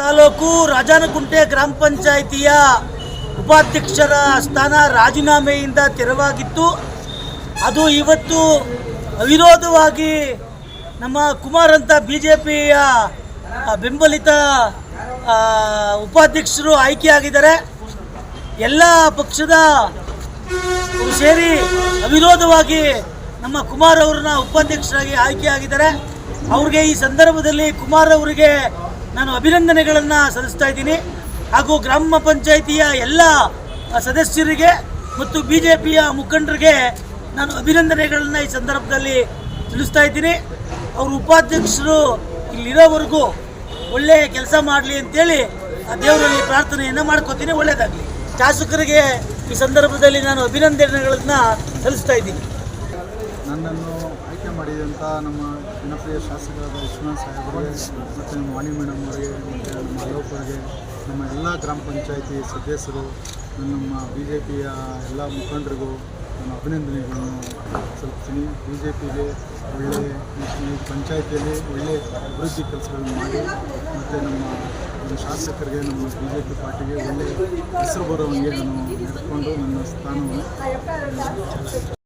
ತಾಲೂಕು ರಾಜಾನಕುಂಟೆ ಗ್ರಾಮ ಪಂಚಾಯಿತಿಯ ಉಪಾಧ್ಯಕ್ಷರ ಸ್ಥಾನ ರಾಜೀನಾಮೆಯಿಂದ ತೆರವಾಗಿತ್ತು. ಅದು ಇವತ್ತು ಅವಿರೋಧವಾಗಿ ನಮ್ಮ ಕುಮಾರ್ ಅಂತ ಬಿ ಜೆ ಪಿಯ ಬೆಂಬಲಿತ ಉಪಾಧ್ಯಕ್ಷರು ಆಯ್ಕೆಯಾಗಿದ್ದಾರೆ. ಎಲ್ಲ ಪಕ್ಷದ ಸೇರಿ ಅವಿರೋಧವಾಗಿ ನಮ್ಮ ಕುಮಾರ್ ಅವ್ರನ್ನ ಉಪಾಧ್ಯಕ್ಷರಾಗಿ ಆಯ್ಕೆಯಾಗಿದ್ದಾರೆ. ಅವ್ರಿಗೆ ಈ ಸಂದರ್ಭದಲ್ಲಿ ಕುಮಾರ್ ಅವರಿಗೆ ನಾನು ಅಭಿನಂದನೆಗಳನ್ನು ಸಲ್ಲಿಸ್ತಾ ಇದ್ದೀನಿ. ಹಾಗೂ ಗ್ರಾಮ ಪಂಚಾಯಿತಿಯ ಎಲ್ಲ ಸದಸ್ಯರಿಗೆ ಮತ್ತು ಬಿ ಜೆ ಪಿಯ ಮುಖಂಡರಿಗೆ ನಾನು ಅಭಿನಂದನೆಗಳನ್ನು ಈ ಸಂದರ್ಭದಲ್ಲಿ ತಿಳಿಸ್ತಾ ಇದ್ದೀನಿ. ಅವರು ಉಪಾಧ್ಯಕ್ಷರು ಇಲ್ಲಿರೋವರೆಗೂ ಒಳ್ಳೆಯ ಕೆಲಸ ಮಾಡಲಿ ಅಂತೇಳಿ ಆ ದೇವರಲ್ಲಿ ಪ್ರಾರ್ಥನೆಯನ್ನು ಮಾಡ್ಕೋತೀನಿ. ಒಳ್ಳೆಯದಾಗಲಿ ಶಾಸಕರಿಗೆ ಈ ಸಂದರ್ಭದಲ್ಲಿ ನಾನು ಅಭಿನಂದನೆಗಳನ್ನು ಸಲ್ಲಿಸ್ತಾ ಇದ್ದೀನಿ. ಆಯ್ಕೆ ಮಾಡಿದಂಥ ನಮ್ಮ ಜನಪ್ರಿಯ ಶಾಸಕರಾದ ವಿಶ್ವನಾಥ್ ಸಾಹೇಬರಿಗೆ ಮತ್ತು ನಮ್ಮ ವಾಣಿ ಮೇಡಮ್ ಅವರಿಗೆ ಮತ್ತು ನಮ್ಮ ಅಲೋಕರಿಗೆ ನಮ್ಮ ಎಲ್ಲ ಗ್ರಾಮ ಪಂಚಾಯಿತಿ ಸದಸ್ಯರು, ನಮ್ಮ ಬಿ ಜೆ ಪಿಯ ಎಲ್ಲ ಮುಖಂಡರಿಗೂ ನನ್ನ ಅಭಿನಂದನೆಗಳನ್ನು ಸಲ್ಲಿಸ್ತೀನಿ. ಬಿ ಜೆ ಪಿಗೆ ಒಳ್ಳೆಯ ಈ ಪಂಚಾಯಿತಿಯಲ್ಲಿ ಒಳ್ಳೆಯ ಅಭಿವೃದ್ಧಿ ಕೆಲಸಗಳನ್ನು ಮಾಡಿ ಮತ್ತು ನಮ್ಮ ಶಾಸಕರಿಗೆ, ನಮ್ಮ ಬಿ ಜೆ ಪಿ ಪಾರ್ಟಿಗೆ ಒಳ್ಳೆಯ ಹೆಸರು ಬರೋ ಹಾಗೆ ನಾನು ನಡೆದುಕೊಂಡು ನನ್ನ ಸ್ಥಾನವನ್ನು